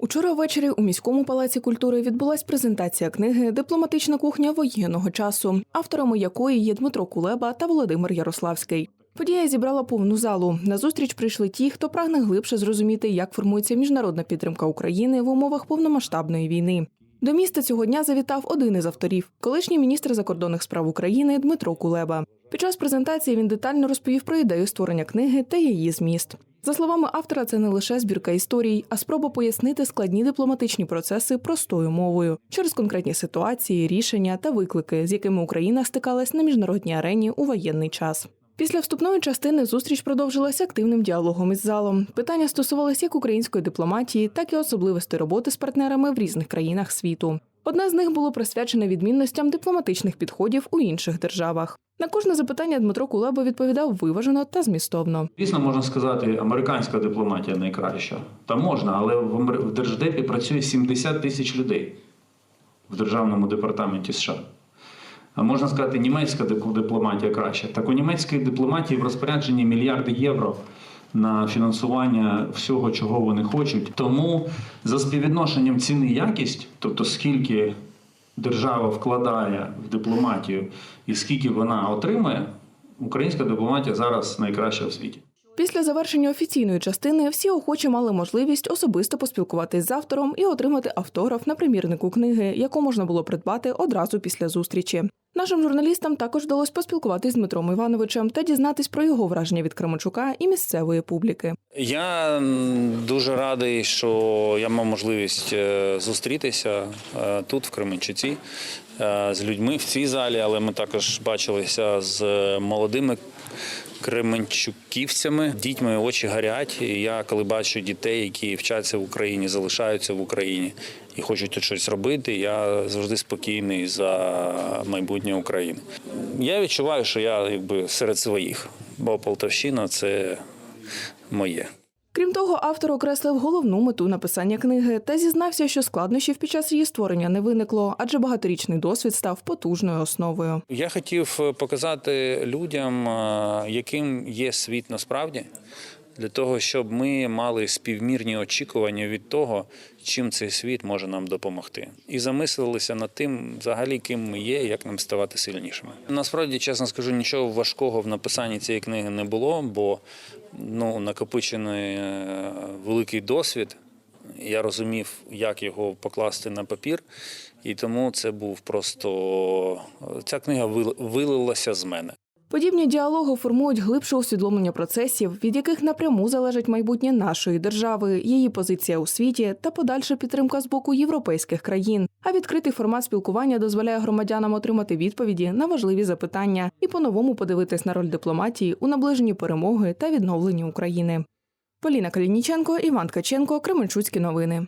Учора ввечері у міському палаці культури відбулась презентація книги Дипломатична кухня воєнного часу, авторами якої є Дмитро Кулеба та Володимир Ярославський. Подія зібрала повну залу. На зустріч прийшли ті, хто прагне глибше зрозуміти, як формується міжнародна підтримка України в умовах повномасштабної війни. До міста цього дня завітав один із авторів, колишній міністр закордонних справ України Дмитро Кулеба. Під час презентації він детально розповів про ідею створення книги та її зміст. За словами автора, це не лише збірка історій, а спроба пояснити складні дипломатичні процеси простою мовою через конкретні ситуації, рішення та виклики, з якими Україна стикалась на міжнародній арені у воєнний час. Після вступної частини зустріч продовжилася активним діалогом із залом. Питання стосувалися як української дипломатії, так і особливостей роботи з партнерами в різних країнах світу. Одне з них було присвячене відмінностям дипломатичних підходів у інших державах. На кожне запитання Дмитро Кулеба відповідав виважено та змістовно. Звісно, можна сказати, американська дипломатія найкраща. Та можна, але в Держдепі працює 70 тисяч людей в Державному департаменті США. А можна сказати, німецька дип- дипломатія краща. Так у німецької дипломатії в розпорядженні мільярди євро на фінансування всього, чого вони хочуть. Тому за співвідношенням ціни якість, тобто скільки держава вкладає в дипломатію і скільки вона отримує, українська дипломатія зараз найкраща в світі. Після завершення офіційної частини всі охочі мали можливість особисто поспілкуватись з автором і отримати автограф на примірнику книги, яку можна було придбати одразу після зустрічі. Нашим журналістам також вдалося поспілкуватись з Дмитром Івановичем та дізнатись про його враження від Кременчука і місцевої публіки. Я дуже радий, що я мав можливість е, зустрітися е, тут, в Кременчуці, е, з людьми в цій залі, але ми також бачилися з молодими кременчуківцями. Дітьми очі горять. І я коли бачу дітей, які вчаться в Україні, залишаються в Україні і хочуть тут щось робити, я завжди спокійний за майбутнє України. Я відчуваю, що я якби серед своїх, бо Полтавщина це моє. Крім того, автор окреслив головну мету написання книги та зізнався, що складнощів під час її створення не виникло, адже багаторічний досвід став потужною основою. Я хотів показати людям, яким є світ насправді, для того, щоб ми мали співмірні очікування від того, чим цей світ може нам допомогти, і замислилися над тим, взагалі, ким ми є, як нам ставати сильнішими. Насправді, чесно скажу, нічого важкого в написанні цієї книги не було, бо ну накопичений е, великий досвід. Я розумів, як його покласти на папір, і тому це був просто ця книга вил- вилилася з мене. Подібні діалоги формують глибше усвідомлення процесів, від яких напряму залежить майбутнє нашої держави, її позиція у світі та подальша підтримка з боку європейських країн. А відкритий формат спілкування дозволяє громадянам отримати відповіді на важливі запитання і по-новому подивитись на роль дипломатії у наближенні перемоги та відновленні України. Поліна Калініченко, Іван Ткаченко, Кременчуцькі новини.